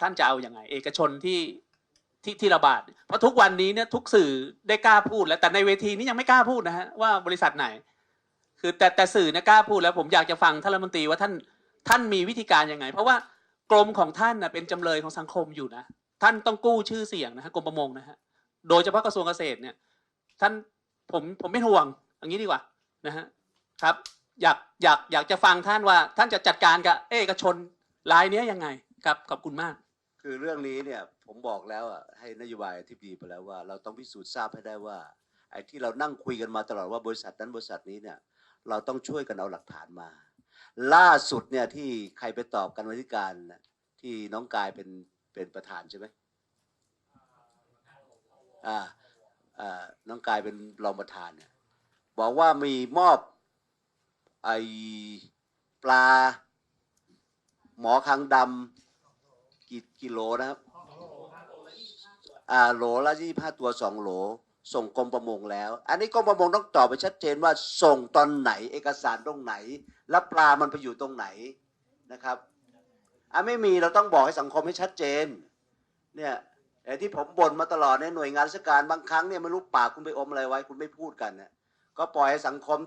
ท่านจะเอาอยัางไง เอกชนที่ที่ที่ระบาด เพราะทุกวันนี้เนี่ยทุกสื่อได้กล้าพูดแล้วแต่ในเวทีนี้ยังไม่กล้าพูดนะฮะว่าบริษัทไหน คือแต่แต่สื่อเนี่ยกล้าพูดแล้วผมอยากจะฟังท่านรัฐมนตรีว่าท่านท่านมีวิธีการยังไง เพราะว่ากรมของท่านนะเป็นจำเลยของสังคมอยู่นะท่านต้องกู้ชื่อเสียงนะฮะกรมประมงนะฮะโดยเฉพาะกระทรวงเกษตรเนี่ย ท่านผมผมไม่ห่วงอย่างนี้ดีกว่านะฮะครับ อยากอยากอยากจะฟังท่านว่าท่านจะจัดการกับเอกชนรายนี้ยังไงครับขอบคุณมาก คือเรื่องนี้เนี่ยผมบอกแล้วอะให้นโยบายที่ดีไปแล้วว่า เราต้องพิสูจน์ทราบให้ได้ว่าไอ้ที่เรานั่งคุยกันมาตลอดว่าบริษัทนั้นบริษัทนี้เนี่ยเราต้องช่วยกันเอาหลักฐานมา ล่าสุดเนี่ยที่ใครไปตอบกันวันที่การที่น้องกายเป็นเป็นประธานใช่ไหมอ่าอ่าน้องกายเป็นรองประธานเนี่ยบอกว่ามีมอบไอปลา หมอคางดำ กี่กิโลนะครับอ่าโหลละยี่ห้าตัวสองโหล ส่งกรมประมงแล้ว อันนี้กรมประมงต้องตอบไปชัดเจนว่าส่งตอนไหนเอกสารตรงไหน แล้วปลามันไปอยู่ตรงไหนนะครับอะไม่มีเราต้องบอกให้สังคมให้ชัดเจน เนี่ยไอ้ที่ผมบ่นมาตลอดในหน่วยงานราชการบางครั้งเนี่ยไม่รู้ปากคุณไปอมอะไรไว้ คุณไม่พูดกันเนี่ยก็ปล่อยให้สังคม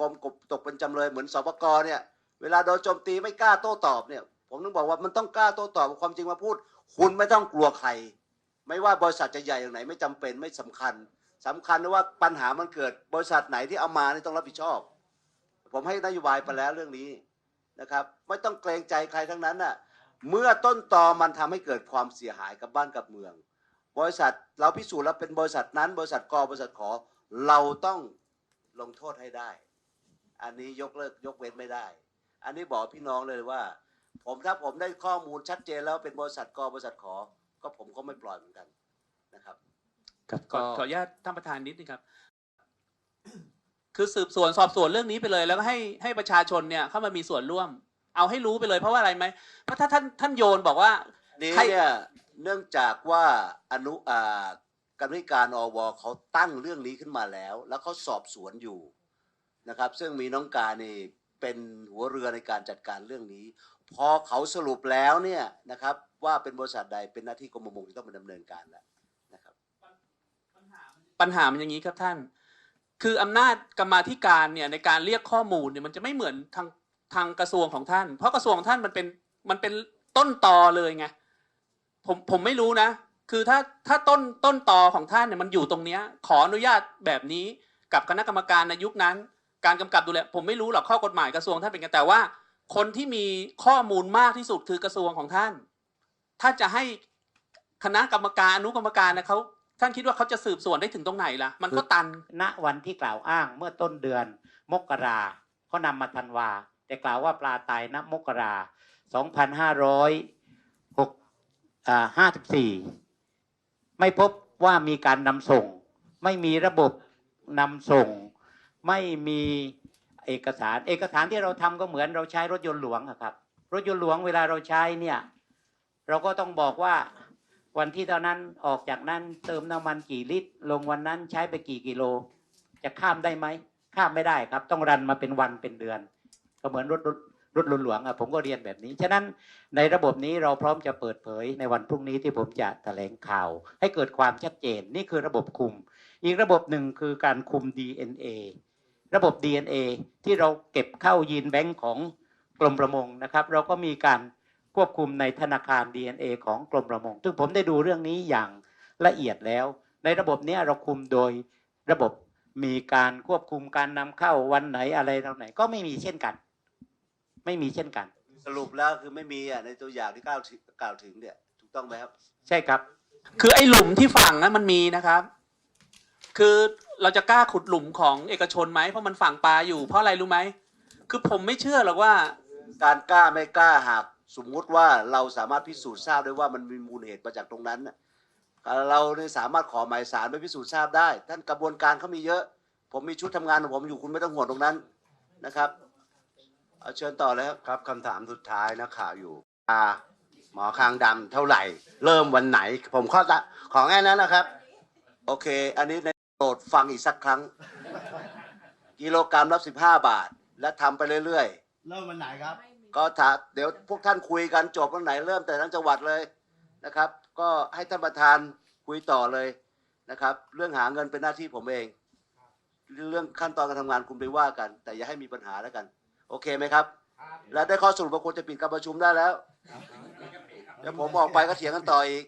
กรมกบตกเป็นจำเลยเหมือนสปกเนี่ย เวลาโดนโจมตีไม่กล้าโต้ตอบเนี่ย ผมต้องบอกว่ามันต้องกล้าโต้ตอบความจริงมาพูด คุณไม่ต้องกลัวใคร ไม่ว่าบริษัทจะใหญ่อย่างไหนไม่จำเป็นไม่สำคัญสำคัญว่าปัญหามันเกิด บริษัทไหนที่เอามานี่ต้องรับผิดชอบ ผมให้นโยบายไปแล้วเรื่องนี้นะครับ ไม่ต้องเกรงใจใครทั้งนั้นน่ะเมื่อต้นตอมันทำให้เกิดความเสียหายกับบ้านกับเมือง บริษัทเราพิสูจน์แล้วเป็นบริษัทนั้น บริษัทกบริษัทขอเราต้องลงโทษให้ได้ อันนี้ยกเลิกยกเว้นไม่ได้ อันนี้บอกพี่น้องเลยว่า ผมถ้าผมได้ข้อมูลชัดเจนแล้วเป็นบริษัทกบริษัทขอ ก็ผมก็ไม่ปล่อยเหมือนกันนะครับครับขก็อขออนุญาตท่านประธานนิดนึงครับ คือสืบสวนสอบสวนเรื่องนี้ไปเลย แล้วก็ให้ให้ประชาชนเนี่ยเข้ามามีส่วนร่วม เอาให้รู้ไปเลย เพราะว่าอะไรไหมเพราะถ้าท่านท่านโยนบอกว่า นี้ใคร เนี่ยเนื่องจากว่าอนุอ่ากรรมธิการอวเขาตั้งเรื่องนี้ขึ้นมาแล้ว แล้วเขาสอบสวนอยู่นะครับ ซึ่งมีน้องการนี่เป็นหัวเรือในการจัดการเรื่องนี้ พอเขาสรุปแล้วเนี่ยนะครับว่าเป็นบริษัทใดเป็นหน้าที่กรมประมงที่ต้องมาดำเนินการแล้วนะครับปัญหามันอย่างนี้ครับท่าน คืออำนาจกรรมาธิการเนี่ยในการเรียกข้อมูลเนี่ยมันจะไม่เหมือนทางทางกระทรวงของท่าน เพราะกระทรวงของท่านมันเป็นมันเป็นต้นตอเลยไงผมผมไม่รู้นะ คือถ้าถ้าต้นต้นตอของท่านเนี่ยมันอยู่ตรงเนี้ย ขออนุญาตแบบนี้กับคณะกรรมการในยุคนั้น การกำกับดูแลผมไม่รู้หรอกข้อกฎหมายกระทรวงท่านเป็นไงแต่ว่า คนที่มีข้อมูลมากที่สุดคือกระทรวงของท่าน ถ้าจะให้คณะกรรมการอนุกรรมการนะเขาท่านคิดว่าเขาจะสืบสวนได้ถึงตรงไหนล่ะ มันก็ตัน ณ วันที่กล่าวอ้างเมื่อต้นเดือน มกราเขานำมาธันวา แต่กล่าวว่าปลาตายณมกรา2554 ไม่พบว่ามีการนำส่ง ไม่มีระบบนำส่ง ไม่มี เอกสาร เอกสารที่เราทำก็เหมือนเราใช้รถยนต์หลวงครับ รถยนต์หลวงเวลาเราใช้เนี่ย เราก็ต้องบอกว่าวันที่เท่านั้นออกจากนั้นเติมน้ำมันกี่ลิตร ลงวันนั้นใช้ไปกี่กิโล จะข้ามได้ไหมข้ามไม่ได้ครับ ต้องรันมาเป็นวันเป็นเดือน ก็เหมือนรถรถรถหลวงอะผมก็เรียนแบบนี้ ฉะนั้นในระบบนี้เราพร้อมจะเปิดเผยในวันพรุ่งนี้ที่ผมจะแถลงข่าว ให้เกิดความชัดเจนนี่คือระบบคุม อีกระบบหนึ่งคือการคุม DNA ระบบ DNA ที่เราเก็บเข้ายีนแบงก์ของกรมประมงนะครับ เราก็มีการควบคุมในธนาคาร DNA ของกรมประมง ซึ่งผมได้ดูเรื่องนี้อย่างละเอียดแล้ว ในระบบเนี้ยเราคุมโดยระบบมีการควบคุมการนำเข้าวันไหนอะไรตรงไหน ก็ไม่มีเช่นกัน ไม่มีเช่นกัน สรุปแล้วคือไม่มีอะในตัวอย่างที่กล่าวถึงกล่าวถึงเนี่ยถูกต้องไหมครับ ใช่ครับ คือไอ้หลุมที่ฝังนั้นมันมีนะครับ คือ เราจะกล้าขุดหลุมของเอกชนไหมเพราะมันฝังปลาอยู่เพราะอะไรรู้ไหมคือผมไม่เชื่อหรอกว่า การกล้าไม่กล้าหากสมมุติว่าเราสามารถพิสูจน์ทราบได้ว่ามันมีมูลเหตุมาจากตรงนั้นน่ะเราเนี่ยสามารถขอหมายสารไปพิสูจน์ทราบได้ ท่านกระบวนการเขามีเยอะ ผมมีชุดทำงานของผมอยู่คุณไม่ต้องห่วงตรงนั้นนะครับเอาเชิญต่อเลยครับครับคำถามสุดท้ายนะข่าวอยู่อ่าหมอคางดำเท่าไหร่ เริ่มวันไหน ผมข้อตะของแค่นั้นนะครับ โอเค อันนี้ในโป รดฟังอีกสักครั้ง กิโลกรัมละสิบห้าบาท และทำไปเรื่อยเริ่มวันไหนครับ ๆ ก็ถ้าเดี๋ยวพวกท่านคุยกันจบวันไหนเริ่มแต่ทั้งจังหวัดเลยนะครับ ก็ให้ท่านประธานคุยต่อเลยนะครับ เรื่องหาเงินเป็นหน้าที่ผมเอง เรื่องขั้นตอนการทำงานคุณไปว่ากัน แต่อย่าให้มีปัญหาแล้วกัน โอเคไหมครับ แล้วได้ข้อสรุปว่าควรจะปิดการประชุมได้แล้ว เดี๋ยวผมออกไปก็เถียงกันต่ออีก